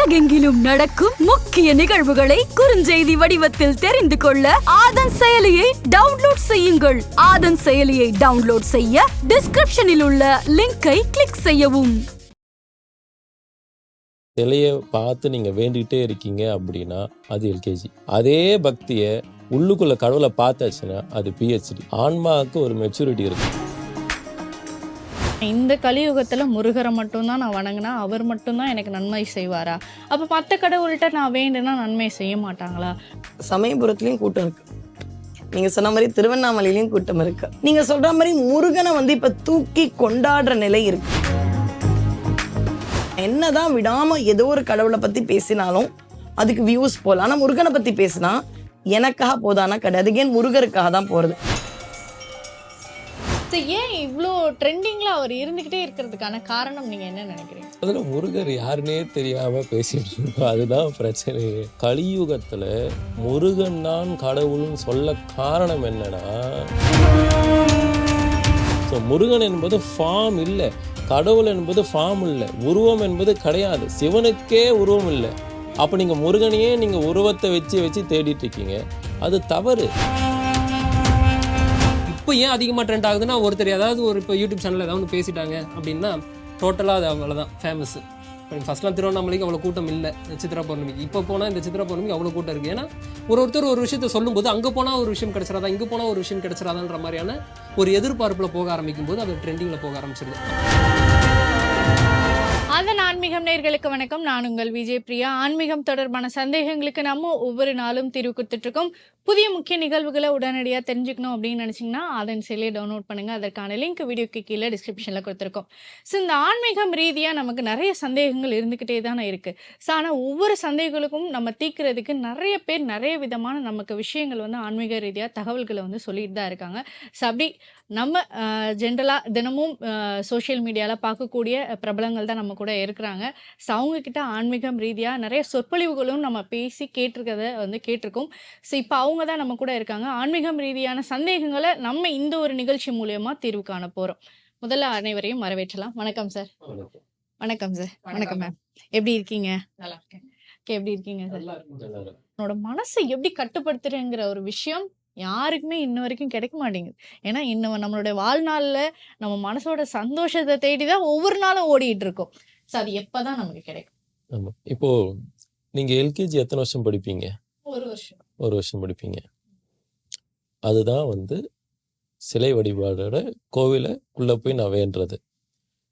உலகெங்கிலும் நடக்கும் முக்கிய நிகழ்வுகளை குறுஞ்செய்தி வடிவத்தில் தெரிந்து கொள்ள ஆதன் செயலியை டவுன்லோட் செய்யுங்கள். ஆதன் செயலியை டவுன்லோட் செய்ய டிஸ்கிரிப்ஷனில் உள்ள லிங்கை கிளிக் செய்யவும். சிலையை பார்த்து நீங்கள் வேண்டிகிட்டே இருக்கீங்க அப்படின்னா அது எல்கேஜி அதே பக்தியை உள்ளுக்குள்ள கடவுளை பார்த்தாச்சுன்னா அது பிஹெச்டி ஆன்மாவுக்கு ஒரு மெச்சூரிட்டி இருக்கும் இந்த கலியுகத்தில் முருகரை மட்டும்தான் நான் வணங்கினா அவர் மட்டும்தான் எனக்கு நன்மை செய்வாரா? அப்போ மற்ற கடவுள்கிட்ட நான் வேண்டுனா நன்மை செய்ய மாட்டாங்களா? சமயபுரத்துலேயும் கூட்டம் இருக்கு. நீங்க சொன்ன மாதிரி திருவண்ணாமலையிலையும் கூட்டம் இருக்கு. நீங்க சொல்ற மாதிரி முருகனை வந்து இப்ப தூக்கி கொண்டாடுற நிலை இருக்கு. என்னதான் விடாம ஏதோ ஒரு கடவுளை பத்தி பேசினாலும் அதுக்கு வியூஸ் போல ஆனா முருகனை பத்தி பேசினா எனக்காக போதானா கிடையாது. ஏன் முருகருக்காக தான் போறது? ஸோ ஏன் இவ்வளோ ட்ரெண்டிங்கில் அவர் இருந்துக்கிட்டே இருக்கிறதுக்கான காரணம் நீங்கள் என்ன நினைக்கிறீங்க? அதில் முருகர் யாருன்னே தெரியாமல் பேசிட்டு இருக்கோம். அதுதான் பிரச்சனை. கலியுகத்தில் முருகன் தான் கடவுள்னு சொல்ல காரணம் என்னன்னா ஸோ முருகன் என்பது ஃபார்ம் இல்லை. கடவுள் என்பது ஃபார்ம் இல்லை. உருவம் என்பது கிடையாது. சிவனுக்கே உருவம் இல்லை. அப்போ நீங்கள் முருகனையே நீங்கள் உருவத்தை வச்சு வச்சு தேடிட்டு இருக்கீங்க. அது தவறு. இப்போ ஏன் அதிகமாக ட்ரெண்ட் ஆகுதுன்னா ஒருத்தர் ஏதாவது ஒரு இப்போ யூடியூப் சேனலில் ஏதாவது ஒன்று பேசிட்டாங்க அப்படின்னா டோட்டலாக அது அவ்வளோதான் ஃபேமஸ் இப்போ ஃபஸ்ட்லாம் திருவண்ணாமலைக்கு அவ்வளோ கூட்டம் இல்லை சித்ரா பௌர்ணமிக்கு. இப்போ போனால் இந்த சித்ரா பௌர்ணமிக்கு அவ்வளோ கூட்டம் இருக்குது ஏன்னா ஒரு ஒருத்தர் ஒரு விஷயத்த சொல்லும்போது அங்கே போனால் ஒரு விஷயம் கிடச்சிடாதா இங்கே போனால் ஒரு விஷயம் கிடச்சிடாதான்ற மாதிரியான ஒரு எதிர்பார்ப்பில் போக ஆரம்பிக்கும் போது அது ட்ரெண்டிங்கில் போக ஆரம்பிச்சிருது. அதன் ஆன்மீகம் நேர்களுக்கு வணக்கம். நான் உங்கள் விஜய் பிரியா. ஆன்மீகம் தொடர்பான சந்தேகங்களுக்கு நம்ம ஒவ்வொரு நாளும் தீர்வு கொடுத்துட்டு இருக்கோம். புதிய முக்கிய நிகழ்வுகளை உடனடியாக தெரிஞ்சுக்கணும் அப்படின்னு நினச்சிங்கன்னா அதன் செயலியை டவுன்லோட் பண்ணுங்கள் அதற்கான லிங்க் வீடியோக்கு கீழே டிஸ்கிரிப்ஷனில் கொடுத்துருக்கோம். ஸோ இந்த ஆன்மீகம் ரீதியாக நமக்கு நிறைய சந்தேகங்கள் இருந்துக்கிட்டே தானே இருக்குது ஸோ ஆனால் ஒவ்வொரு சந்தேகங்களுக்கும் நம்ம தீர்க்கிறதுக்கு நிறைய பேர் நிறைய விதமான நமக்கு விஷயங்கள் வந்து ஆன்மீக ரீதியாக தகவல்களை வந்து சொல்லிட்டு தான் இருக்காங்க. ஸோ அப்படி நம்ம ஜென்ரலாக தினமும் சோஷியல் மீடியாவில் பார்க்கக்கூடிய பிரபலங்கள் தான் நம்ம கூட இருக்கிறாங்க. ஸோ அவங்கக்கிட்ட ஆன்மீகம் ரீதியாக நிறைய சொற்பொழிவுகளும் நம்ம பேசி கேட்டிருக்கிறத வந்து கேட்டிருக்கோம். ஸோ இப்போ அவங்க தான் நம்ம கூட இருக்காங்க. ஆன்மீகம் ரீதியான சந்தேகங்களை நம்ம இந்த ஒரு நிகழ்ச்சி மூலயமா தீர்வு காண போகிறோம் முதல்ல அனைவரையும் வரவேற்றலாம். வணக்கம் சார் வணக்கம். சார் வணக்கம். மேம் எப்படி இருக்கீங்க? நல்லா இருக்கேன். ஓகே எப்படி இருக்கீங்க சார் உன்னோட மனசை எப்படி கட்டுப்படுத்துறேங்கிற ஒரு விஷயம் யாருக்குமே இன்ன வரைக்கும் கிடைக்க மாட்டேங்குது. ஏன்னா இன்னும் நம்மளுடைய வாழ்நாள்ல நம்ம மனசோட சந்தோஷத்தை தேடி தான் ஒவ்வொரு நாளும் ஓடிட்டு இருக்கோம். ஸோ அது எப்பதான் நமக்கு கிடைக்கும்? இப்போ நீங்கள் எல்கேஜி எத்தனை வருஷம் படிப்பீங்க? ஒரு வருஷம். ஒரு வருஷம் படிப்பீங்க. அதுதான் வந்து சிலை வழிபாடோட கோவிலுக்குள்ளே போய் நான் வேண்டுறது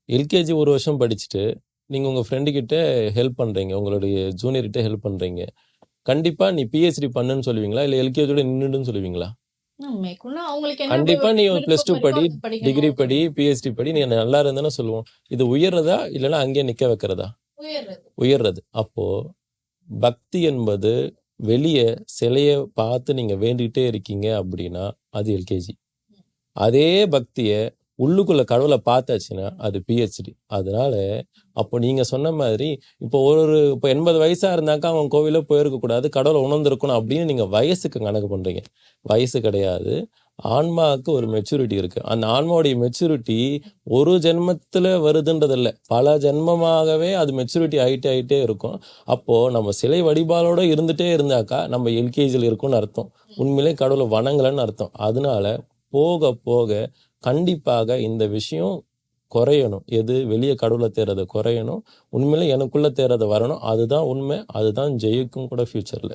எல்கேஜி ஒரு வருஷம் படிச்சுட்டு நீங்கள் உங்கள் ஃப்ரெண்டுக்கிட்ட ஹெல்ப் பண்ணுறீங்க உங்களுடைய ஜூனியர்கிட்ட ஹெல்ப் பண்ணுறீங்க கண்டிப்பாக நீ பிஹெச்டி பண்ணுன்னு சொல்லுவீங்களா? இல்லை எல்கேஜியோட நின்றுன்னு சொல்லுவீங்களா? கண்டிப்பா நீ ப்ளஸ் டூ படி. டிகிரி படி பிஹெச்டி படி நீ நல்லா இருந்தானே சொல்லுவோம். இது உயர்றதா இல்லைன்னா அங்கேயே நிற்க வைக்கிறதா. உயர்றது. அப்போ பக்தி என்பது வெளியே சிலையை பார்த்து நீங்க வேண்டிக்கிட்டே இருக்கீங்க அப்படின்னா அது எல்கேஜி அதே பக்தியை உள்ளுக்குள்ள கடவுளை பார்த்தாச்சுன்னா அது பிஹெச்டி அதனால அப்போ நீங்க சொன்ன மாதிரி இப்போ ஒரு ஒரு இப்போ எண்பது வயசா இருந்தாக்கா அவன் கோவிலில் போயிருக்கக்கூடாது கடவுளை உணர்ந்துருக்கணும் அப்படின்னு நீங்க வயசுக்கு கணக்கு பண்றீங்க. வயசு கிடையாது. ஆன்மாவுக்கு ஒரு மெச்சூரிட்டி இருக்கு. அந்த ஆன்மாவுடைய மெச்சூரிட்டி ஒரு ஜென்மத்தில் வருதுன்றதில்ல. பல ஜென்மமாகவே அது மெச்சூரிட்டி ஆகிட்டே ஆகிட்டே இருக்கும். அப்போது நம்ம சிலை வடிபாலோடு இருந்துகிட்டே இருந்தாக்கா நம்ம எல்கேஜியில் இருக்கும்னு அர்த்தம். உண்மையிலே கடவுளை வணங்கலன்னு அர்த்தம். அதனால போக போக கண்டிப்பாக இந்த விஷயம் குறையணும். எது? வெளியே கடவுளை தேர்றது குறையணும். உண்மையிலே எனக்குள்ள தேர்றது வரணும். அதுதான் உண்மை. அதுதான் ஜெயிக்கும் கூட ஃபியூச்சர்ல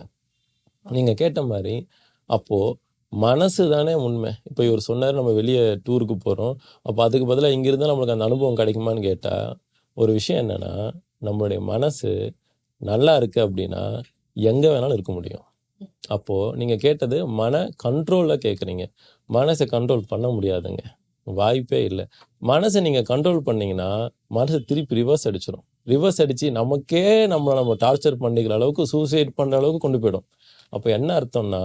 நீங்க கேட்ட மாதிரி அப்போது மனசு தானே உண்மை. இப்போ இவர் சொன்னார் நம்ம வெளியே டூருக்கு போகிறோம் அப்போ அதுக்கு பதிலாக இங்கிருந்து நம்மளுக்கு அந்த அனுபவம் கிடைக்குமான்னு கேட்டால் ஒரு விஷயம் என்னென்னா நம்மளுடைய மனசு நல்லா இருக்கு அப்படின்னா எங்கே வேணாலும் இருக்க முடியும். அப்போது நீங்கள் கேட்டது மன கண்ட்ரோலில் கேட்குறீங்க மனசை கண்ட்ரோல் பண்ண முடியாதுங்க. வாய்ப்பே இல்லை. மனசை நீங்கள் கண்ட்ரோல் பண்ணீங்கன்னா மனசு திருப்பி ரிவர்ஸ் அடிச்சிடும் ரிவர்ஸ் அடித்து நமக்கே நம்மளை நம்ம டார்ச்சர் பண்ணிக்கிற அளவுக்கு சூசைட் பண்ணுற அளவுக்கு கொண்டு போயிடும். அப்போ என்ன அர்த்தம்னா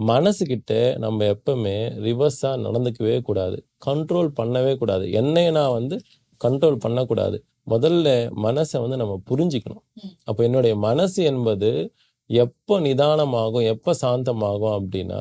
மனசுக்கிட்ட நம்ம எப்பவுமே ரிவர்ஸாக நடந்துக்கவே கூடாது. கண்ட்ரோல் பண்ணவே கூடாது. என்னைய நான் வந்து கண்ட்ரோல் பண்ணக்கூடாது. முதல்ல மனசை வந்து நம்ம புரிஞ்சுக்கணும். அப்போ என்னுடைய மனசு என்பது எப்போ நிதானமாகும் எப்போ சாந்தமாகும் அப்படின்னா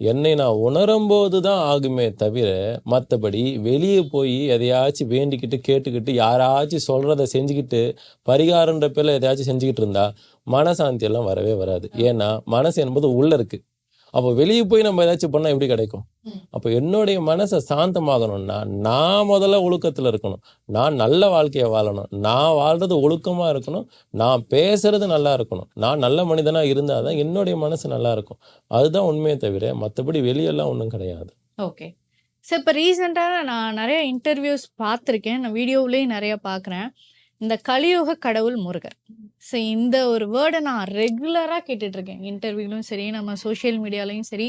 என்னை நான் உணரும்போது தான் ஆகுமே தவிர மற்றபடி வெளியே போய் எதையாச்சும் வேண்டிக்கிட்டு கேட்டுக்கிட்டு யாராச்சும் சொல்கிறத செஞ்சுக்கிட்டு பரிகாரன்ற பேரில் எதையாச்சும் செஞ்சுக்கிட்டு இருந்தா மனசாந்தி எல்லாம் வரவே வராது. ஏன்னா மனசு என்பது உள்ள இருக்கு. அப்போ வெளியே போய் நம்ம ஏதாச்சும் பண்ணால் எப்படி கிடைக்கும்? அப்போ என்னுடைய மனசை சாந்தமாகணும்னா நான் முதல்ல ஒழுக்கத்தில் இருக்கணும். நான் நல்ல வாழ்க்கையை வாழணும். நான் வாழ்றது ஒழுக்கமா இருக்கணும். நான் பேசுறது நல்லா இருக்கணும். நான் நல்ல மனிதனா இருந்தாதான் என்னுடைய மனசு நல்லா இருக்கும். அதுதான் உண்மையை தவிர மற்றபடி வெளியெல்லாம் ஒன்றும் கிடையாது. ஓகே. சார் இப்போ ரீசெண்டாக நான் நிறைய இன்டர்வியூஸ் பார்த்துருக்கேன். நான் வீடியோவிலேயும் நிறைய பார்க்குறேன். இந்த கலியுக கடவுள் முருகர். ஸோ இந்த ஒரு வேர்டை நான் ரெகுலராக கேட்டுட்ருக்கேன். இன்டர்வியூலையும் சரி நம்ம சோஷியல் மீடியாலையும் சரி.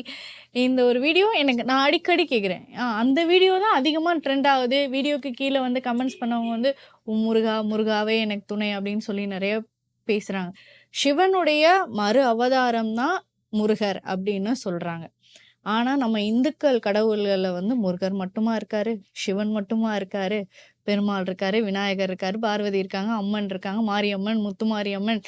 இந்த ஒரு வீடியோ எனக்கு நான் அடிக்கடி கேட்குறேன் அந்த வீடியோ தான் அதிகமாக ட்ரெண்ட் ஆகுது. வீடியோக்கு கீழே வந்து கமெண்ட்ஸ் பண்ணவங்க வந்து முருகா முருகாவே எனக்கு துணை அப்படின்னு சொல்லி நிறைய பேசுகிறாங்க சிவனுடைய மறு அவதாரம் தான் முருகர் அப்படின்னு சொல்கிறாங்க ஆனால் நம்ம இந்துக்கள் கடவுள்களில் வந்து முருகர் மட்டுமா இருக்காரு சிவன் மட்டுமா இருக்காரு பெருமாள் இருக்காரு விநாயகர் இருக்காரு பார்வதி இருக்காங்க அம்மன் இருக்காங்க மாரியம்மன் முத்துமாரியம்மன்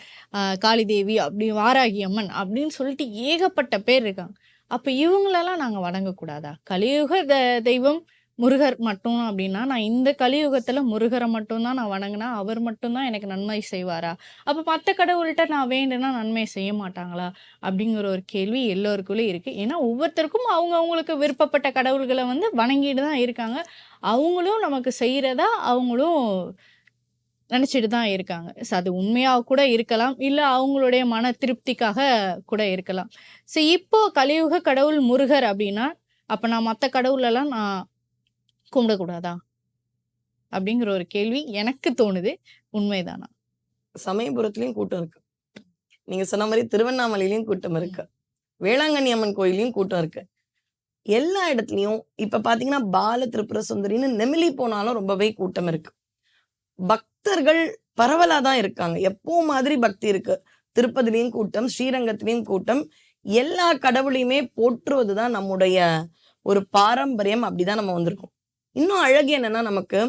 காளி தேவி அப்படி வாராகி அம்மன் அப்படின்னு சொல்லிட்டு ஏகப்பட்ட பேர் இருக்காங்க. அப்போ இவங்களெல்லாம் நாங்கள் வணங்கக்கூடாதா? கலியுக த- தெய்வம் முருகர் மட்டும் அப்படின்னா நான் இந்த கலியுகத்துல முருகரை மட்டும்தான் நான் வணங்கினா அவர் மட்டும்தான் எனக்கு நன்மை செய்வாரா? அப்ப மற்ற கடவுள்கிட்ட நான் வேண்டுனா நன்மை செய்ய மாட்டாங்களா? அப்படிங்கிற ஒரு கேள்வி எல்லோருக்குள்ளே இருக்கு. ஏன்னா ஒவ்வொருத்தருக்கும் அவங்க அவங்களுக்கு விருப்பப்பட்ட கடவுள்களை வந்து வணங்கிட்டு தான் இருக்காங்க. அவங்களும் நமக்கு செய்யறதா அவங்களும் நினச்சிட்டு தான் இருக்காங்க. ஸோ அது உண்மையாக கூட இருக்கலாம். இல்லை அவங்களுடைய மன திருப்திக்காக கூட இருக்கலாம். ஸோ இப்போ கலியுக கடவுள் முருகர் அப்படின்னா அப்போ நான் மற்ற கடவுளெல்லாம் நான் கும்பிடக்கூடாதா அப்படிங்கிற ஒரு கேள்வி எனக்கு தோணுது. உண்மைதானா? சமயபுரத்துலயும் கூட்டம் இருக்கு. நீங்க சொன்ன மாதிரி திருவண்ணாமலையிலயும் கூட்டம் இருக்கு. வேளாங்கண்ணி அம்மன் கோயிலையும் கூட்டம் இருக்கு. எல்லா இடத்துலயும் இப்ப பாத்தீங்கன்னா பால திரிபுர சுந்தரின்னு நெமிலி போனாலும் ரொம்பவே கூட்டம் இருக்கு. பக்தர்கள் பரவலா தான் இருக்காங்க. எப்போ மாதிரி பக்தி இருக்கு. திருப்பதிலையும் கூட்டம் ஸ்ரீரங்கத்திலையும் கூட்டம். எல்லா கடவுளையுமே போற்றுவதுதான் நம்முடைய ஒரு பாரம்பரியம். அப்படிதான் நம்ம வந்திருக்கோம். இன்னும் அழகு என்னன்னா நமக்கு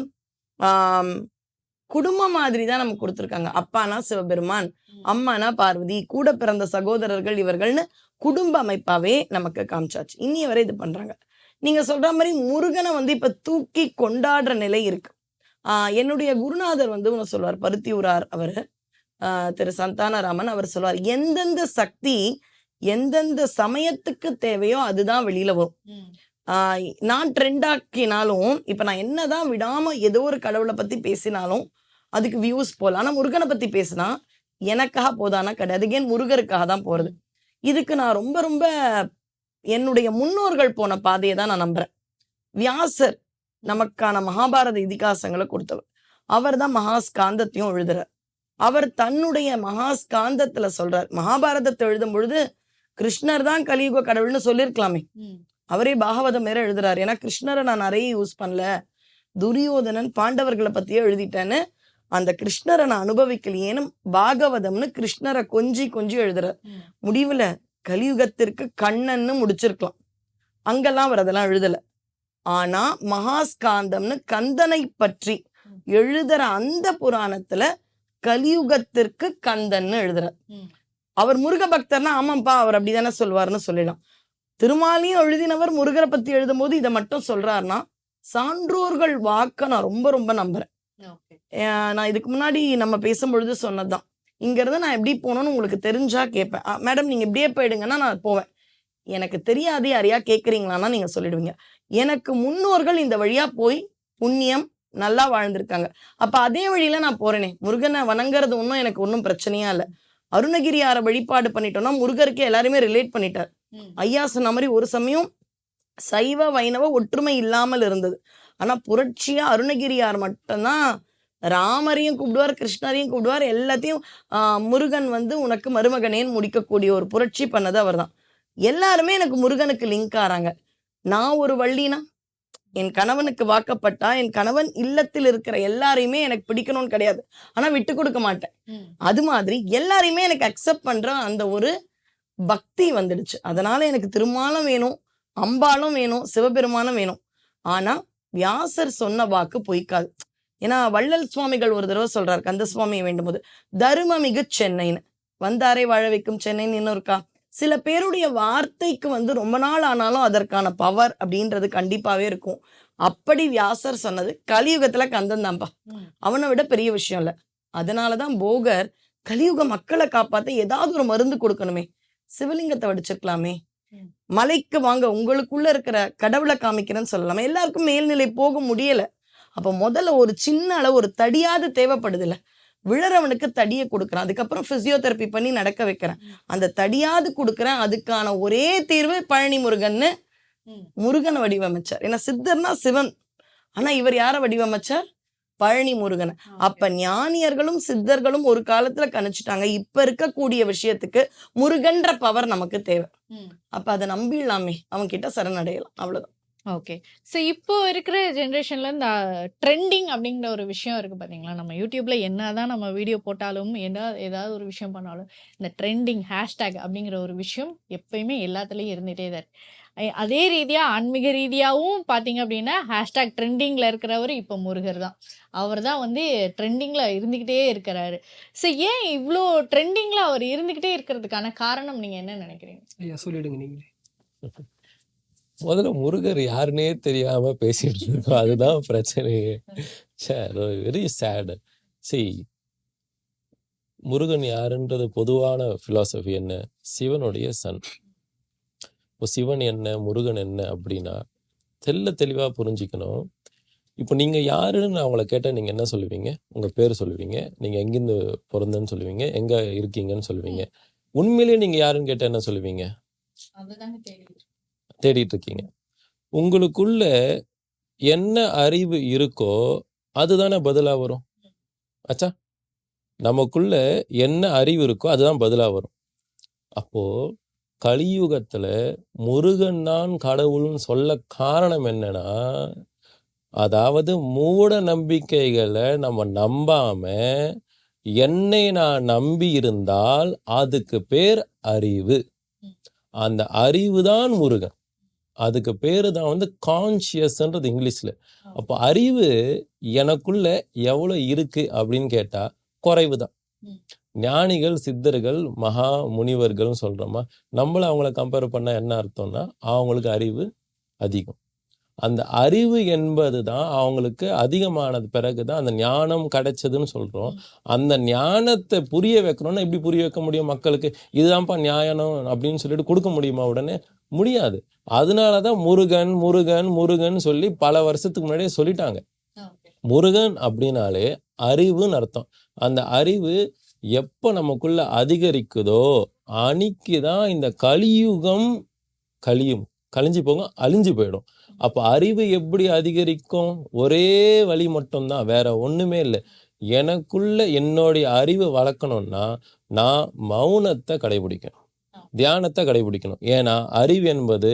குடும்பம் மாதிரி தான் நமக்கு கொடுத்துருக்காங்க. அப்பானா சிவபெருமான் அம்மானா பார்வதி கூட பிறந்த சகோதரர்கள் இவர்கள்னு குடும்ப அமைப்பாவே நமக்கு காமிச்சாச்சு. இன்னிய வரை இது பண்றாங்க. நீங்க சொல்ற மாதிரி முருகனை வந்து இப்ப தூக்கி கொண்டாடுற நிலை இருக்கு. ஆஹ் என்னுடைய குருநாதர் வந்து ஒன்று சொல்வார் பருத்தியூரார் அவர் திரு சந்தானராமன் அவர் சொல்வார் எந்தெந்த சக்தி எந்தெந்த சமயத்துக்கு தேவையோ அதுதான் வெளியில வரும். நான் ட்ரெண்ட் ஆக்கினாலும் இப்ப நான் என்னதான் விடாம ஏதோ ஒரு கடவுளை பத்தி பேசினாலும் அதுக்கு வியூஸ் போகலாம் ஆனா முருகனை பத்தி பேசினா எனக்காக போதானா கிடையாது. ஏன் முருகருக்காக தான் போறது. இதுக்கு நான் ரொம்ப ரொம்ப என்னுடைய முன்னோர்கள் போன பாதையை தான் நான் நம்புறேன். வியாசர் நமக்கான மகாபாரத இதிகாசங்களை கொடுத்தவர். அவர் தான் மகாஸ்காந்தத்தையும் எழுதுறார். அவர் தன்னுடைய மகாஸ்காந்தத்துல சொல்றார். மகாபாரதத்தை எழுதும் பொழுது கிருஷ்ணர் தான் கலியுக கடவுள்னு சொல்லியிருக்கலாமே. அவரே பாகவதம் வேற எழுதுறாரு. ஏன்னா கிருஷ்ணரை நான் நிறைய யூஸ் பண்ணல. துரியோதனன் பாண்டவர்களை பத்தியே எழுதிட்டேன்னு அந்த கிருஷ்ணரை நான் அனுபவிக்கலையேன்னு பாகவதம்னு கிருஷ்ணரை கொஞ்சி கொஞ்சி எழுதுறார். முடிவுல கலியுகத்திற்கு கண்ணன்னு முடிச்சிருக்கலாம். அங்கெல்லாம் அவர் அதெல்லாம் எழுதல. ஆனா மகாஸ்காந்தம்னு கந்தனை பற்றி எழுதுற அந்த புராணத்துல கலியுகத்திற்கு கந்தன்னு எழுதுறார். அவர் முருக பக்தர்னா ஆமாப்பா அவர் அப்படிதானே சொல்வார்னு சொல்லிடலாம். திருமாலையும் எழுதினவர் முருகரை பத்தி எழுதும்போது இதை மட்டும் சொல்றாருன்னா சான்றோர்கள் வாக்க நான் ரொம்ப ரொம்ப நம்புறேன். நான் இதுக்கு முன்னாடி நம்ம பேசும்பொழுது சொன்னதுதான். இங்க இருந்து நான் எப்படி போகணும்னு உங்களுக்கு தெரிஞ்சா கேட்பேன். மேடம் நீங்க இப்படியே போயிடுங்கன்னா நான் போவேன். எனக்கு தெரியாது யாரையா கேட்குறீங்களான்னா நீங்க சொல்லிடுவீங்க. எனக்கு முன்னோர்கள் இந்த வழியா போய் புண்ணியம் நல்லா வாழ்ந்திருக்காங்க. அப்ப அதே வழியில நான் போறேனே. முருகனை வணங்குறது ஒன்றும் எனக்கு ஒன்றும் பிரச்சனையா இல்லை. அருணகிரியார வழிபாடு பண்ணிட்டோம்னா முருகருக்கு எல்லாருமே ரிலேட் பண்ணிட்டார். ஐயா சொன்ன மாதிரி ஒரு சமயம் சைவ வைணவ ஒற்றுமை இல்லாமல் இருந்தது. ஆனா புரட்சியா அருணகிரியார் மட்டும்தான் ராமரையும் கூப்பிடுவார் கிருஷ்ணரையும் கூப்பிடுவார் எல்லாத்தையும் முருகன் வந்து உனக்கு மருமகனேன்னு முடிக்கக்கூடிய ஒரு புரட்சி பண்ணது அவர்தான். எல்லாருமே எனக்கு முருகனுக்கு லிங்க் ஆறாங்க. நான் ஒரு வள்ளினா என் கணவனுக்கு வாக்கப்பட்டா என் கணவன் இல்லத்தில் இருக்கிற எல்லாரையுமே எனக்கு பிடிக்கணும்னு கிடையாது. ஆனா விட்டு கொடுக்க மாட்டேன். அது மாதிரி எல்லாரையுமே எனக்கு அக்செப்ட் பண்ற அந்த ஒரு பக்தி வந்துடுச்சு. அதனால எனக்கு திருமாலும் வேணும் அம்பாலும் வேணும் சிவபெருமானும் வேணும். ஆனா வியாசர் சொன்ன வாக்கு பொய்க்காது. ஏன்னா வள்ளல் சுவாமிகள் ஒரு தடவை சொல்றார் கந்த சுவாமியை வேண்டும் போது தருமமிகு சென்னைன்னு. வந்தாரை வாழ வைக்கும் சென்னைன்னு இன்னும் இருக்கா? சில பேருடைய வார்த்தைக்கு வந்து ரொம்ப நாள் ஆனாலும் அதற்கான பவர் அப்படின்றது கண்டிப்பாவே இருக்கும். அப்படி வியாசர் சொன்னது கலியுகத்துல கந்தன். அவனை விட பெரிய விஷயம் இல்ல. அதனாலதான் போகர் கலியுக மக்களை காப்பாத்த ஏதாவது ஒரு மருந்து கொடுக்கணுமே. சிவலிங்கத்தை வடிச்சிருக்கலாமே ம். மலைக்கு வாங்க உங்களுக்குள்ள இருக்கிற கடவுளை காமிக்கிறேன்னு சொல்லலாமே. எல்லாருக்கும் மேல்நிலை போக முடியல. அப்ப முதல்ல ஒரு சின்ன அளவு ஒரு தடியாது தேவைப்படுதுல்ல விழறவனுக்கு தடியை கொடுக்குறேன். அதுக்கப்புறம் பிசியோதெரப்பி பண்ணி நடக்க வைக்கிறேன். அந்த தடியாது கொடுக்குறேன். அதுக்கான ஒரே தீர்வு பழனி முருகன்னு. முருகனை வடிவமைச்சார். ஏன்னா சித்தர்னா சிவன். ஆனா இவர் யாரை வடிவமைச்சார்? பழனி முருகனை. அப்ப ஞானியர்களும் சித்தர்களும் ஒரு காலத்துல கணிச்சுட்டாங்க. இப்ப இருக்கக்கூடிய விஷயத்துக்கு முருகன்ற பவர் நமக்கு தேவை. அப்ப அதை நம்பிடலாமே அவன் கிட்ட சரணடையலாம். அவ்வளவுதான். ஓகே. ஸோ இப்போ இருக்கிற ஜென்ரேஷன்ல இந்த ட்ரெண்டிங் அப்படிங்கிற ஒரு விஷயம் இருக்கு பாத்தீங்களா? நம்ம யூடியூப்ல என்னதான் நம்ம வீடியோ போட்டாலும் என்ன ஏதாவது ஒரு விஷயம் பண்ணாலும் இந்த ட்ரெண்டிங் ஹேஷ்டேக் அப்படிங்கிற ஒரு விஷயம் எப்பயுமே எல்லாத்துலயும் இருந்துட்டே தான். அதே ரீதியா ஆன்மீக ரீதியாவும் பாத்தீங்க அப்படின்னா ஹேஷ்டேக் ட்ரெண்டிங்ல இருக்கிறவர் இப்போ முருகர் தான். அவர் தான் வந்து ட்ரெண்டிங்ல இருந்துகிட்டே இருக்கிறாரு. ஸோ ஏன் இவ்வளோ ட்ரெண்டிங்ல அவர் இருந்துகிட்டே இருக்கிறதுக்கான காரணம் நீங்க என்ன நினைக்கிறீங்க? ஐயா சொல்லிடுங்க நீங்களே. முதல்ல முருகர் யாருன்னே தெரியாம பேசிட்டு இருக்கோம். அதுதான் பிரச்சனையே. சே வெரி சேடு சி முருகன் யாருன்றது பொதுவான philosophy என்ன? சிவனுடைய சன் இப்போ சிவன் என்ன? முருகன் என்ன? அப்படின்னா தெல்ல தெளிவா புரிஞ்சுக்கணும். இப்போ நீங்க யாருன்னு அவங்கள கேட்டா நீங்க என்ன சொல்லுவீங்க? உங்க பேர் சொல்லுவீங்க. நீங்க எங்கிருந்து பிறந்தன்னு சொல்லுவீங்க. எங்க இருக்கீங்கன்னு சொல்லுவீங்க. உண்மையிலேயே நீங்க யாருன்னு கேட்டா என்ன சொல்லுவீங்க? தேடிட்டு இருக்கீங்க. உங்களுக்குள்ள என்ன அறிவு இருக்கோ அதுதானே பதிலா வரும். ஆச்சா நமக்குள்ள என்ன அறிவு இருக்கோ அதுதான் பதிலா வரும். அப்போ கலியுகத்துல முருகன் தான் கடவுள்னு சொல்ல காரணம் என்னன்னா அதாவது மூட நம்பிக்கைகளை நம்ம நம்பாம என்னை நான் நம்பி இருந்தால் அதுக்கு பேர் அறிவு. அந்த அறிவு தான் முருகன். அதுக்கு பேரு தான் வந்து கான்சியஸ்ன்றது இங்கிலீஷ்ல. அப்போ அறிவு எனக்குள்ள எவ்வளவு இருக்கு அப்படின்னு கேட்டா குறைவு தான் ஞானிகள் சித்தர்கள் மகா முனிவர்கள் சொல்றோமா நம்மள அவங்கள கம்பேர் பண்ணால் என்ன அர்த்தம்னா அவங்களுக்கு அறிவு அதிகம். அந்த அறிவு என்பது தான் அவங்களுக்கு அதிகமானது. பிறகுதான் அந்த ஞானம் கிடைச்சதுன்னு சொல்றோம். அந்த ஞானத்தை புரிய வைக்கணும்னா எப்படி புரிய வைக்க முடியும் மக்களுக்கு? இதுதான்ப்பா நியாயம் அப்படின்னு சொல்லிட்டு கொடுக்க முடியுமா உடனே? முடியாது. அதனாலதான் முருகன் முருகன் முருகன் சொல்லி பல வருஷத்துக்கு முன்னாடியே சொல்லிட்டாங்க. முருகன் அப்படின்னாலே அறிவுன்னு அர்த்தம். அந்த அறிவு எப்போ நமக்குள்ள அதிகரிக்குதோ அன்னைக்கு தான் இந்த கலியுகம் கலியும் கழிஞ்சு போகும் அழிஞ்சு போயிடும். அப்போ அறிவு எப்படி அதிகரிக்கும்? ஒரே வழி மட்டும்தான் வேற ஒன்றுமே இல்லை. எனக்குள்ள என்னுடைய அறிவு வளர்க்கணும்னா நான் மௌனத்தை கடைபிடிக்கணும். தியானத்தை கடைபிடிக்கணும். ஏன்னா அறிவு என்பது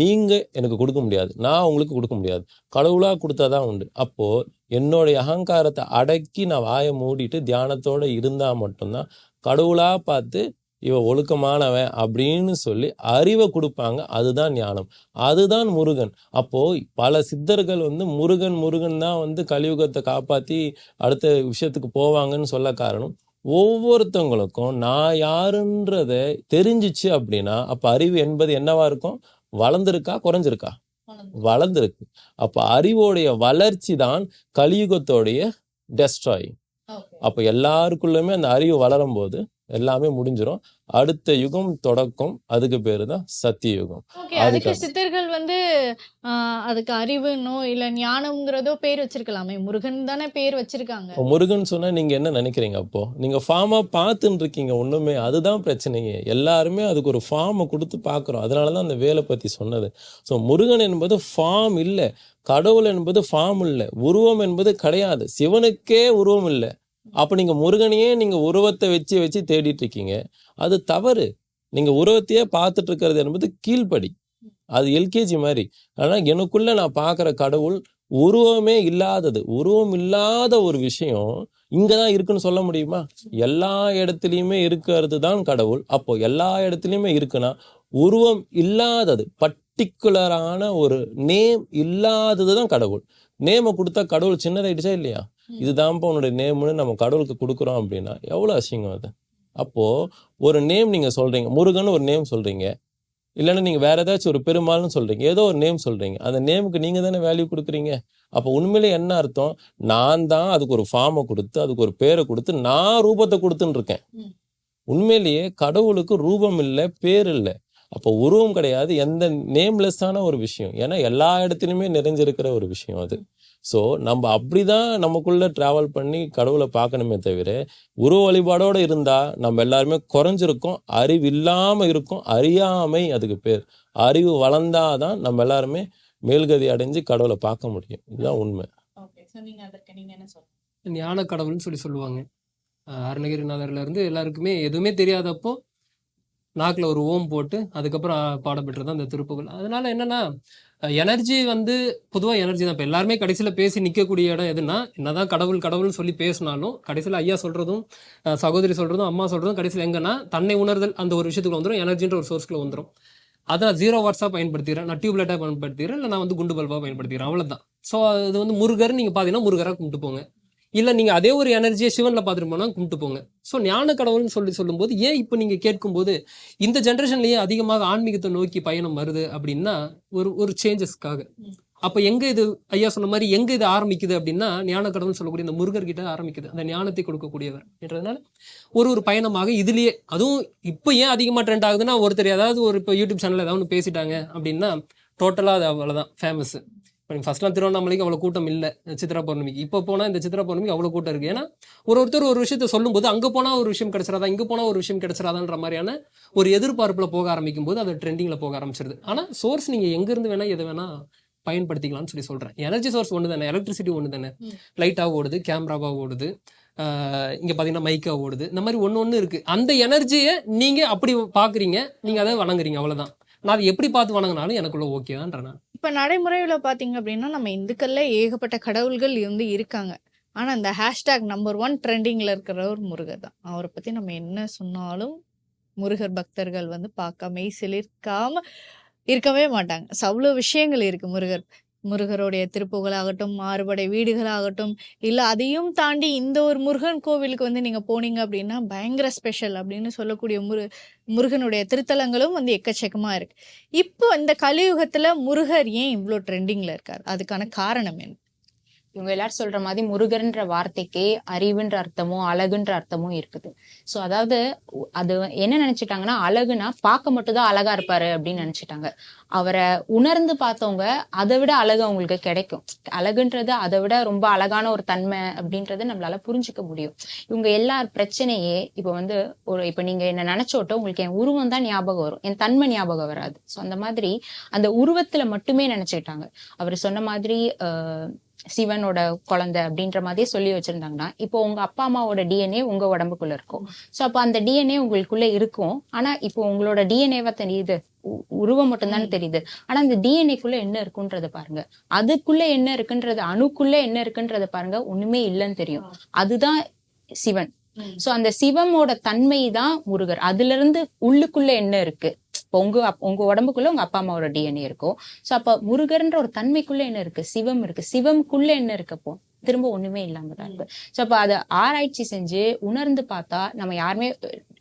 நீங்கள் எனக்கு கொடுக்க முடியாது. நான் உங்களுக்கு கொடுக்க முடியாது. கடவுளா கொடுத்தாதான் உண்டு. அப்போது என்னுடைய அகங்காரத்தை அடக்கி நான் வாயை மூடிட்டு தியானத்தோட இருந்தால் மட்டும்தான் கடவுளாக பார்த்து இவன் ஒழுக்கமானவன் அப்படின்னு சொல்லி அறிவை கொடுப்பாங்க. அதுதான் ஞானம். அதுதான் முருகன். அப்போது பல சித்தர்கள் வந்து முருகன் முருகன் தான் வந்து கலியுகத்தை காப்பாற்றி அடுத்த விஷயத்துக்கு போவாங்கன்னு சொல்ல காரணம். ஒவ்வொருத்தவங்களுக்கும் நான் யாருன்றத தெரிஞ்சிச்சு அப்படின்னா அப்ப அறிவு என்பது என்னவா இருக்கும்? வளர்ந்திருக்கா? குறைஞ்சிருக்கா? வளர்ந்திருக்கு. அப்ப அறிவோடைய வளர்ச்சி தான் கலியுகத்தோடைய டெஸ்ட்ராய் அப்ப எல்லாருக்குள்ளுமே அந்த அறிவு வளரும் போது எல்லாமே முடிஞ்சிரும். அடுத்த யுகம் தொடக்கம். அதுக்கு பேரு தான் சத்திய யுகம் அதுக்கு சித்தர்கள் வந்து அதுக்கு அறிவுன்னோ இல்ல ஞானம்ங்கிறதோ பேர் வச்சிருக்கலாமே. முருகன் தானே பேர் வச்சிருக்காங்க. முருகன் சொன்னா நீங்க என்ன நினைக்கிறீங்க அப்போ? நீங்க ஃபார்மா பார்த்துன்னு இருக்கீங்க ஒண்ணுமே அதுதான் பிரச்சனையே. எல்லாருமே அதுக்கு ஒரு ஃபார்மை கொடுத்து பார்க்குறோம். அதனாலதான் அந்த வேலை பத்தி சொன்னது. ஸோ முருகன் என்பது ஃபார்ம் இல்லை. கடவுள் என்பது ஃபார்ம் இல்லை. உருவம் என்பது கிடையாது. சிவனுக்கே உருவம் இல்லை. அப்போ நீங்கள் முருகனையே நீங்கள் உருவத்தை வச்சு வச்சு தேடிட்டு இருக்கீங்க அது தவறு. நீங்கள் உருவத்தையே பார்த்துட்டு இருக்கிறது என்பது கீழ்ப்படி. அது எல்கேஜி மாதிரி. ஆனால் எனக்குள்ளே நான் பார்க்குற கடவுள் உருவமே இல்லாதது. உருவம் இல்லாத ஒரு விஷயம் இங்கே தான் இருக்குன்னு சொல்ல முடியுமா? எல்லா இடத்துலையுமே இருக்கிறது தான் கடவுள். அப்போ எல்லா இடத்துலையுமே இருக்குன்னா உருவம் இல்லாதது பர்டிகுலரான ஒரு நேம் இல்லாதது தான் கடவுள் நேமை கொடுத்தா கடவுள் சின்னதாயிடுச்சா இல்லையா? இதுதான்ப்பா உன்னுடைய நேம்னு நம்ம கடவுளுக்கு கொடுக்குறோம் அப்படின்னா எவ்வளவு அசிங்கம் அது? அப்போ ஒரு நேம் நீங்க சொல்றீங்க முருகன் ஒரு நேம் சொல்றீங்க. இல்லைன்னா நீங்க வேற ஏதாச்சும் ஒரு பெருமாள்னு சொல்றீங்க ஏதோ ஒரு நேம் சொல்றீங்க. அந்த நேமுக்கு நீங்க தானே வேல்யூ கொடுக்குறீங்க. அப்போ உண்மையிலே என்ன அர்த்தம்? நான் தான் அதுக்கு ஒரு ஃபார்மை கொடுத்து அதுக்கு ஒரு பேரை கொடுத்து நான் ரூபத்தை கொடுத்துன்னு இருக்கேன். உண்மையிலேயே கடவுளுக்கு ரூபம் இல்லை பேர் இல்லை. அப்போ உருவம் கிடையாது எந்த நேம்லெஸ்ஸான ஒரு விஷயம். ஏன்னா எல்லா இடத்துலையுமே நிறைஞ்சிருக்கிற ஒரு விஷயம் அது. ஸோ நம்ம அப்படிதான் நமக்குள்ள டிராவல் பண்ணி கடவுளை பார்க்கணுமே தவிர உருவ வழிபாடோட இருந்தா நம்ம எல்லாருமே குறைஞ்சிருக்கோம் அறிவு இல்லாம இருக்கும் அறியாமை அதுக்கு பேர். அறிவு வளர்ந்தாதான் நம்ம எல்லாருமே மேல்கதி அடைஞ்சு கடவுளை பார்க்க முடியும். இதுதான் உண்மை. ஞான கடவுள்னு சொல்லி சொல்லுவாங்க. அஹ் அருணகிரிநாதர்ல இருந்து எல்லாருக்குமே எதுவுமே தெரியாதப்போ நாக்கில் ஒரு ஓம் போட்டு அதுக்கப்புறம் பாடப்பெற்றது அந்த திருப்புகள். அதனால என்னன்னா எனர்ஜி வந்து பொதுவாக எனர்ஜி தான். இப்போ எல்லாருமே கடைசியில் பேசி நிற்கக்கூடிய இடம் எதுனா என்னதான் கடவுள் கடவுள்னு சொல்லி பேசினாலும் கடைசியில் ஐயா சொல்கிறதும் சகோதரி சொல்கிறதும் அம்மா சொல்கிறதும் கடைசியில் எங்கன்னா தன்னை உணர்தல் அந்த ஒரு விஷயத்துக்குள்ள வந்துடும் எனர்ஜின்ற ஒரு சோர்ஸ்க்குள்ள வந்துடும் அதை நான் ஜீரோ வாட்ஸாக பயன்படுத்திக்கிறேன் நான் டியூப்லைட்டாக பயன்படுத்திக்கிறேன் இல்லை நான் வந்து குண்டு பல்பாக பயன்படுத்திக்கிறேன் அவ்வளோதான் ஸோ அது வந்து முருகர் நீங்கள் பார்த்தீங்கன்னா முருகராக கும்பிட்டு போங்க. இல்லை நீங்கள் அதே ஒரு எனர்ஜியை சிவனில் பார்த்துட்டு போனால் கும்பிட்டு போங்க. ஸோ ஞான கடவுள்னு சொல்லி சொல்லும்போது ஏன் இப்போ நீங்கள் கேட்கும்போது இந்த ஜென்ரேஷன்லேயே அதிகமாக ஆன்மீகத்தை நோக்கி பயணம் வருது அப்படின்னா ஒரு ஒரு சேஞ்சஸ்க்காக அப்போ எங்கே இது ஐயா சொன்ன மாதிரி எங்கே இது ஆரம்பிக்குது அப்படின்னா ஞான கடவுள்னு சொல்லக்கூடிய இந்த முருகர்கிட்ட ஆரம்பிக்குது. அந்த ஞானத்தை கொடுக்கக்கூடியவர் என்றதுனால ஒரு ஒரு பயணமாக இதுலயே அதுவும் இப்போ ஏன் அதிகமாக ட்ரெண்ட் ஆகுதுன்னா ஒருத்தர் ஏதாவது ஒரு இப்போ யூடியூப் சேனல் ஏதாவது ஒன்று பேசிட்டாங்க அப்படின்னா டோட்டலாக அது அவ்வளோதான் ஃபேமஸ் இப்போ நீங்கள் ஃபர்ஸ்ட்லாம் திருவண்ணாமலைக்கு அவ்வளோ கூட்டம் இல்லை சித்ரா பௌர்ணமிக்கு. இப்போ போனால் இந்த சித்ரா பௌர்ணமிக்கு அவ்வளோ கூட்டம் இருக்குது ஏன்னா ஒரு ஒருத்தர் ஒரு விஷயத்த சொல்லும்போது அங்கே போனால் ஒரு விஷயம் கிடைச்சிடாதா இங்கே போனால் ஒரு விஷயம் கிடைச்சிடாதான்ற மாதிரியான ஒரு எதிர்பார்ப்பில் போக ஆரம்பிக்கும் போது அது ட்ரெண்டிங்கில் போக ஆரம்பிச்சிருது. ஆனால் சோர்ஸ் நீங்கள் எங்கேருந்து வேணால் எதை வேணால் பயன்படுத்திக்கலாம்னு சொல்லி சொல்கிறேன் எனர்ஜி சோர்ஸ் ஒன்று தானே எலக்ட்ரிசிட்டி ஒன்று தானே. லைட்டாக ஓடுது கேமராவாக ஓடுது இங்க பாத்தீங்கன்னா மைக்கா ஓடுது. இந்த மாதிரி ஒண்ணு ஒண்ணு இருக்கு. அந்த எனர்ஜியை நீங்க அப்படி பாக்குறீங்க நீங்க அதை வணங்குறீங்க அவ்வளவுதான். நான் அதை எப்படி பார்த்து வணங்கினாலும் எனக்குள்ள ஓகே தான்றேன் நான். இப்போ நடைமுறையில் பார்த்தீங்க அப்படின்னா நம்ம இந்துக்கள்ல ஏகப்பட்ட கடவுள்கள் வந்து இருக்காங்க. ஆனால் இந்த ஹேஷ்டேக் நம்பர் ஒன் ட்ரெண்டிங்கில் இருக்கிற ஒரு முருகர் தான். அவரை பற்றி நம்ம என்ன சொன்னாலும் முருகர் பக்தர்கள் வந்து பார்க்காம சிலிர்க்காம இருக்கவே மாட்டாங்க. ஸோ அவ்வளோ விஷயங்கள் இருக்குது முருகர். முருகருடைய திருப்புகளாகட்டும் மாறுபடை வீடுகளாகட்டும் இல்லை அதையும் தாண்டி இந்த ஒரு முருகன் கோவிலுக்கு வந்து நீங்கள் போனீங்க அப்படின்னா பயங்கர ஸ்பெஷல் அப்படின்னு சொல்லக்கூடிய முரு முருகனுடைய திருத்தலங்களும் வந்து எக்கச்சக்கமாக இருக்கு. இப்போ இந்த கலியுகத்தில் முருகர் ஏன் இவ்வளோ ட்ரெண்டிங்கில் இருக்கார்? அதுக்கான காரணம் என்ன? இவங்க எல்லாரும் சொல்ற மாதிரி முருகன்ற வார்த்தைக்கே அறிவுன்ற அர்த்தமும் அழகுன்ற அர்த்தமும் இருக்குது. சோ அதாவது அது என்ன நினைச்சிட்டாங்கன்னா அழகுனா பார்க்க மட்டும்தான் அழகா இருப்பாரு அப்படின்னு நினைச்சிட்டாங்க. அவரை உணர்ந்து பார்த்தவங்க அதை விட அழகு அவங்களுக்கு கிடைக்கும். அழகுன்றது அதை விட ரொம்ப அழகான ஒரு தன்மை அப்படின்றது நம்மளால புரிஞ்சுக்க முடியும். இவங்க எல்லார் பிரச்சனையே இப்ப வந்து ஒரு இப்ப நீங்க என்ன நினைச்சோட்டோ உங்களுக்கு என் உருவம் தான் ஞாபகம் வரும். என் தன்மை ஞாபகம் வராது. சோ அந்த மாதிரி அந்த உருவத்துல மட்டுமே நினைச்சுக்கிட்டாங்க. அவர் சொன்ன மாதிரி ஆஹ் சிவனோட குழந்தை அப்படின்ற மாதிரியே சொல்லி வச்சிருந்தாங்கன்னா இப்போ உங்க அப்பா அம்மாவோட டிஎன்ஏ உங்க உடம்புக்குள்ள இருக்கும். சோ அப்ப அந்த டிஎன்ஏ உங்களுக்குள்ள இருக்கும். ஆனா இப்போ உங்களோட டிஎன்ஏவா தெரியுது. உருவம் மட்டும்தானே தெரியுது. ஆனா அந்த டிஎன்ஏக்குள்ள என்ன இருக்குன்றத பாருங்க. அதுக்குள்ள என்ன இருக்குன்றது அணுக்குள்ள என்ன இருக்குன்றத பாருங்க. ஒண்ணுமே இல்லைன்னு தெரியும். அதுதான் சிவன். சோ அந்த சிவமோட தன்மை தான் முருகர். அதுல இருந்து உள்ளுக்குள்ள என்ன இருக்கு? இப்போ உங்க அப்- உங்க உடம்புக்குள்ள உங்க அப்பா அம்மாவோட டிஎன்ஏ இருக்கும். சோ அப்போ முருகர்ன்ற ஒரு தன்மைக்குள்ள என்ன இருக்கு? சிவம் இருக்கு. சிவம்குள்ள என்ன இருக்கு அப்போ? திரும்ப ஒண்ணுமே இல்லாம தான் இருக்கு. சோ அப்ப அதை ஆராய்ச்சி செஞ்சு உணர்ந்து பார்த்தா நம்ம யாருமே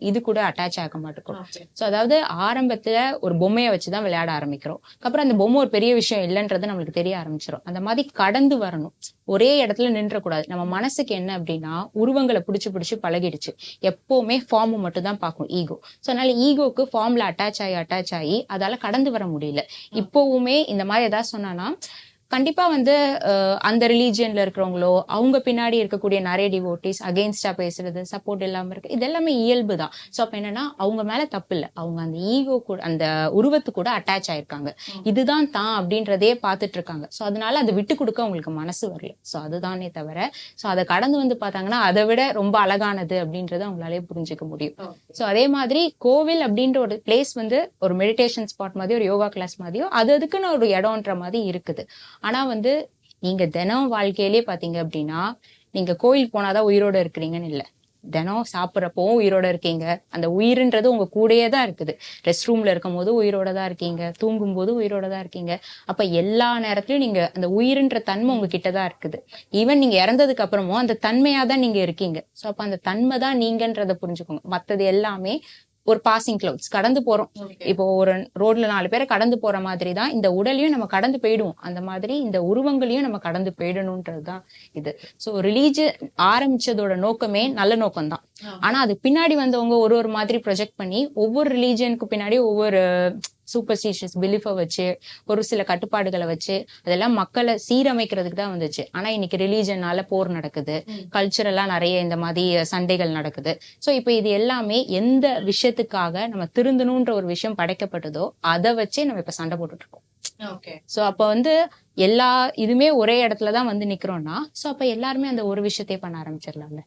இது கூட அட்டாச் ஆக மாட்டோம் சோ அதாவது ஆரம்பத்துல ஒரு பொம்மையை வச்சுதான் விளையாட ஆரம்பிக்கிறோம். அப்புறம் அந்த பொம்மை ஒரு பெரிய விஷயம் இல்லைன்றது நம்மளுக்கு தெரிய ஆரம்பிச்சிடும் அந்த மாதிரி கடந்து வரணும். ஒரே இடத்துல நின்றக்கூடாது. நம்ம மனசுக்கு என்ன அப்படின்னா உருவங்களை பிடிச்சு பிடிச்சு பழகிடுச்சு. எப்பவுமே ஃபார்ம் மட்டும் தான் பார்க்கும். ஈகோ ஸோ அதனால ஈகோக்கு ஃபார்ம்ல அட்டாச் ஆகி அட்டாச் ஆகி அதால கடந்து வர முடியல. இப்போவுமே இந்த மாதிரி ஏதாவது சொன்னானா கண்டிப்பா வந்து அந்த ரிலீஜியன்ல இருக்கிறவங்களோ அவங்க பின்னாடி இருக்கக்கூடிய நிறைய டிவோட்டிஸ் அகெயின்ஸ்டா பேசுறது சப்போர்ட் இல்லாம இருக்கு இது எல்லாமே இயல்பு தான். ஸோ அப்ப என்னன்னா அவங்க மேல தப்பு இல்லை. அவங்க அந்த ஈகோ கூட அந்த உருவத்து கூட அட்டாச் ஆயிருக்காங்க. இதுதான் தான் அப்படின்றதே பார்த்துட்டு இருக்காங்க. ஸோ அதனால அதை விட்டு கொடுக்க அவங்களுக்கு மனசு வரல. ஸோ அதுதானே தவிர ஸோ அதை கடந்து வந்து பார்த்தாங்கன்னா அதை விட ரொம்ப அழகானது அப்படின்றத அவங்களாலே புரிஞ்சுக்க முடியும். ஸோ அதே மாதிரி கோவில் அப்படின்ற ஒரு பிளேஸ் வந்து ஒரு மெடிடேஷன் ஸ்பாட் மாதிரி ஒரு யோகா கிளாஸ் மாதிரியோ அது அதுக்குன்னு ஒரு இடம்ன்ற மாதிரி இருக்குது. ஆனா வந்து நீங்க தினம் வாழ்க்கையிலே பாத்தீங்க அப்படின்னா நீங்க கோயில் போனாதான் உயிரோட இருக்கிறீங்கன்னு இல்ல. தினம் சாப்பிட்றப்பவும் உயிரோட இருக்கீங்க. அந்த உயிருன்றது உங்க கூடயே தான் இருக்குது. ரெஸ்ட் ரூம்ல இருக்கும் போது உயிரோட தான் இருக்கீங்க. தூங்கும் போது உயிரோட தான் இருக்கீங்க. அப்ப எல்லா நேரத்திலயும் நீங்க அந்த உயிருன்ற தன்மை உங்க கிட்ட தான் இருக்குது. ஈவன் நீங்க இறந்ததுக்கு அப்புறமும் அந்த தன்மையா தான் நீங்க இருக்கீங்க. சோ அப்ப அந்த தன்மை தான் நீங்கன்றத புரிஞ்சுக்கோங்க. மத்தது எல்லாமே ஒரு பாசிங் கிளவுட்ஸ் கடந்து போறோம். இப்போ ஒரு ரோட்ல நாலு பேரை கடந்து போற மாதிரி தான் இந்த உடலையும் நம்ம கடந்து போயிடுவோம். அந்த மாதிரி இந்த உருவங்களையும் நம்ம கடந்து போயிடணும்ன்றது தான் இது. ஸோ ரிலீஜன் ஆரம்பிச்சதோட நோக்கமே நல்ல நோக்கம் தான் ஆனா அது பின்னாடி வந்தவங்க ஒரு ஒரு மாதிரி ப்ரொஜெக்ட் பண்ணி ஒவ்வொரு ரிலீஜனுக்கு பின்னாடி ஒவ்வொரு சூப்பர்ஸ்டிஷியஸ் பிலீஃபை வச்சு ஒரு சில கட்டுப்பாடுகளை வச்சு அதெல்லாம் மக்களை சீரமைக்கிறதுக்கு தான் வந்துச்சு. ஆனா இன்னைக்கு ரிலீஜனால போர் நடக்குது. கல்ச்சரலா நிறைய இந்த மாதிரி சண்டைகள் நடக்குது. ஸோ இப்போ இது எல்லாமே எந்த விஷயத்துக்காக நம்ம திருந்தணுன்ற ஒரு விஷயம் படைக்கப்பட்டதோ அதை வச்சே நம்ம இப்ப சண்டை போட்டுட்டு இருக்கோம் ஸோ அப்போ வந்து எல்லா இதுமே ஒரே இடத்துல தான் வந்து நிக்கிறோம்னா ஸோ அப்ப எல்லாருமே அந்த ஒரு விஷயத்தையே பண்ண ஆரம்பிச்சிடலாம்ல.